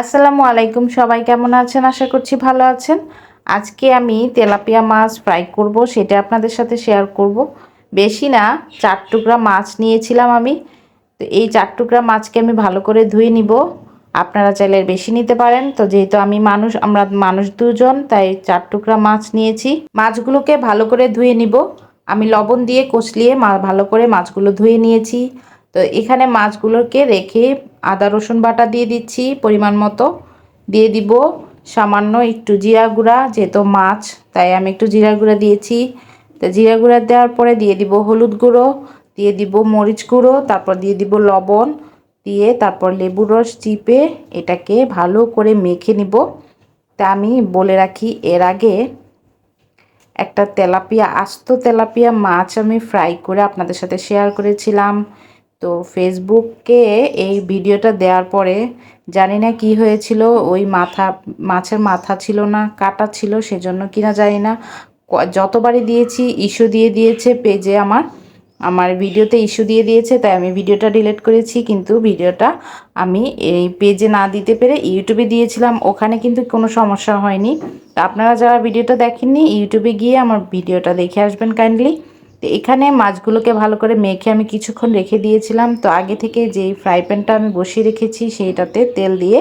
আসসালামু আলাইকুম, সবাই কেমন আছেন? আশা করছি ভালো আছেন। আজকে আমি তেলাপিয়া মাছ ফ্রাই করব, সেটা আপনাদের সাথে শেয়ার করব। বেশি না, চার টুকরা মাছ নিয়েছিলাম আমি। তো এই চার টুকরা মাছকে আমি ভালো করে ধুয়ে নিব। আপনারা চাইলে বেশি নিতে পারেন। তো যেহেতু আমি মানুষ, আমরা মানুষ দুজন, তাই চার টুকরা মাছ নিয়েছি। মাছগুলোকে ভালো করে ধুয়ে নিব। আমি লবণ দিয়ে কষলিয়ে মা ভালো করে মাছগুলো ধুয়ে নিয়েছি। তো এখানে মাছগুলোকে রেখে আদা, রসুন বাটা দিয়ে দিচ্ছি পরিমাণ মতো। দিয়ে দিব সামান্য একটু জিরা গুঁড়া, যেহেতু মাছ, তাই আমি একটু জিরা গুঁড়া দিয়েছি। তো জিরা গুঁড়া দেওয়ার পরে দিয়ে দিব হলুদ গুঁড়ো, দিয়ে দিব মরিচ গুঁড়ো, তারপর দিয়ে দিব লবণ, দিয়ে তারপর লেবুর রস চিপে এটাকে ভালো করে মেখে নিব। তা আমি বলে রাখি, এর আগে একটা তেলাপিয়া, আস্ত তেলাপিয়া মাছ আমি ফ্রাই করে আপনাদের সাথে শেয়ার করেছিলাম। তো ফেসবুকে এই ভিডিওটা দেওয়ার পরে জানি না কি হয়েছিল, ওই মাথা, মাছের মাথা ছিল না, কাটা ছিল সেজন্য কিনা জানি না। যতবারই দিয়েছি ইস্যু দিয়ে দিয়েছে পেজে আমার আমার ভিডিওতে ইস্যু দিয়ে দিয়েছে, তাই আমি ভিডিওটা ডিলিট করেছি, কিন্তু ভিডিওটা আমি এই পেজে না দিতে পেরে ইউটিউবে দিয়েছিলাম, ওখানে কিন্তু কোনো সমস্যা হয়নি। আপনারা যারা ভিডিওটা দেখেননি, ইউটিউবে গিয়ে আমার ভিডিওটা দেখে আসবেন কাইন্ডলি। তো এখানে মাছগুলোকে ভালো করে মেখে আমি কিছুক্ষণ রেখে দিয়েছিলাম। তো আগে থেকে যেই ফ্রাই প্যানটা আমি বসিয়ে রেখেছি সেইটাতে তেল দিয়ে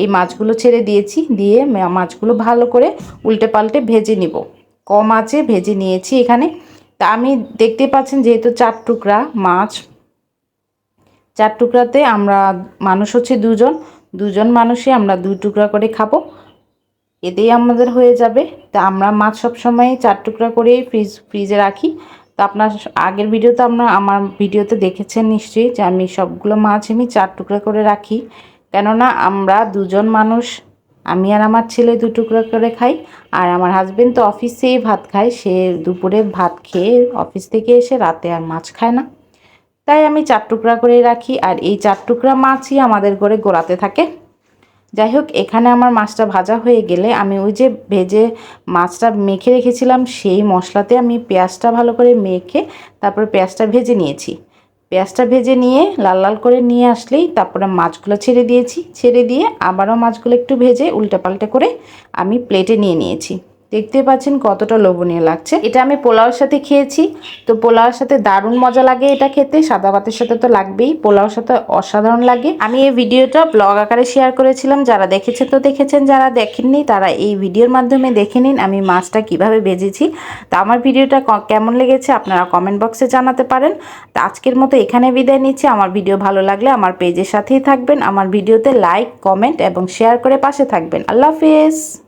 এই মাছগুলো ছেড়ে দিয়েছি। দিয়ে মাছগুলো ভালো করে উল্টে পাল্টে ভেজে নিব। কম আছে ভেজে নিয়েছি এখানে। তা আমি দেখতে পাচ্ছেন যেহেতু চার টুকরা মাছ, চার টুকরাতে আমরা মানুষ হচ্ছে দুজন দুজন মানুষই আমরা দুই টুকরা করে খাব। এতেই আমাদের হয়ে যাবে। তা আমরা মাছ সবসময় চার টুকরা করেই ফ্রিজ, ফ্রিজে রাখি। তো আপনার আগের ভিডিওতে আপনার আমার ভিডিওতে দেখেছেন নিশ্চয়ই যে আমি সবগুলো মাছ আমি চার টুকরা করে রাখি। কেননা আমরা দুজন মানুষ, আমি আর আমার ছেলে দু টুকরা করে খাই, আর আমার হাজবেন্ড তো অফিসেই ভাত খায়, সে দুপুরে ভাত খেয়ে অফিস থেকে এসে রাতে আর মাছ খায় না। তাই আমি চার টুকরা করে রাখি, আর এই চার টুকরা মাছই আমাদের ঘরে গোড়াতে থাকে। যাই হোক এখানে আমার মাছটা ভাজা হয়ে গেলে আমি ওই যে ভেজে মাছটা মেখে রেখেছিলাম, সেই মশলাতে আমি পেঁয়াজটা ভালো করে মেখে তারপরে পেঁয়াজটা ভেজে নিয়েছি। পেঁয়াজটা ভেজে নিয়ে লাল লাল করে নিয়ে আসলেই তারপরে মাছগুলো ছেড়ে দিয়েছি। ছেড়ে দিয়ে আবারও মাছগুলো একটু ভেজে উল্টাপাল্টা করে আমি প্লেটে নিয়ে নিয়েছি। দেখতে পাচ্ছেন কতটা লোভনীয় লাগছে। এটা আমি পোলাওর সাথে খেয়েছি। তো পোলাওর সাথে দারুণ মজা লাগে এটা খেতে। সাদা ভাতের সাথে তো লাগবেই। পোলাওর সাথে অসাধারণ লাগে। আমি এই ভিডিওটা ব্লগ আকারে শেয়ার করেছিলাম। যারা দেখেছেন তো দেখেছেন, যারা দেখেননি তারা এই ভিডিওর মাধ্যমে দেখে নিন আমি মাছটা কীভাবে ভেজেছি। তা আমার ভিডিওটা কেমন লেগেছে আপনারা কমেন্ট বক্সে জানাতে পারেন। তো আজকের মতো এখানে বিদায় নিচ্ছি। আমার ভিডিও ভালো লাগলে আমার পেজের সাথেই থাকবেন। আমার ভিডিওতে লাইক কমেন্ট এবং শেয়ার করে পাশে থাকবেন। আল্লাহ হাফিজ।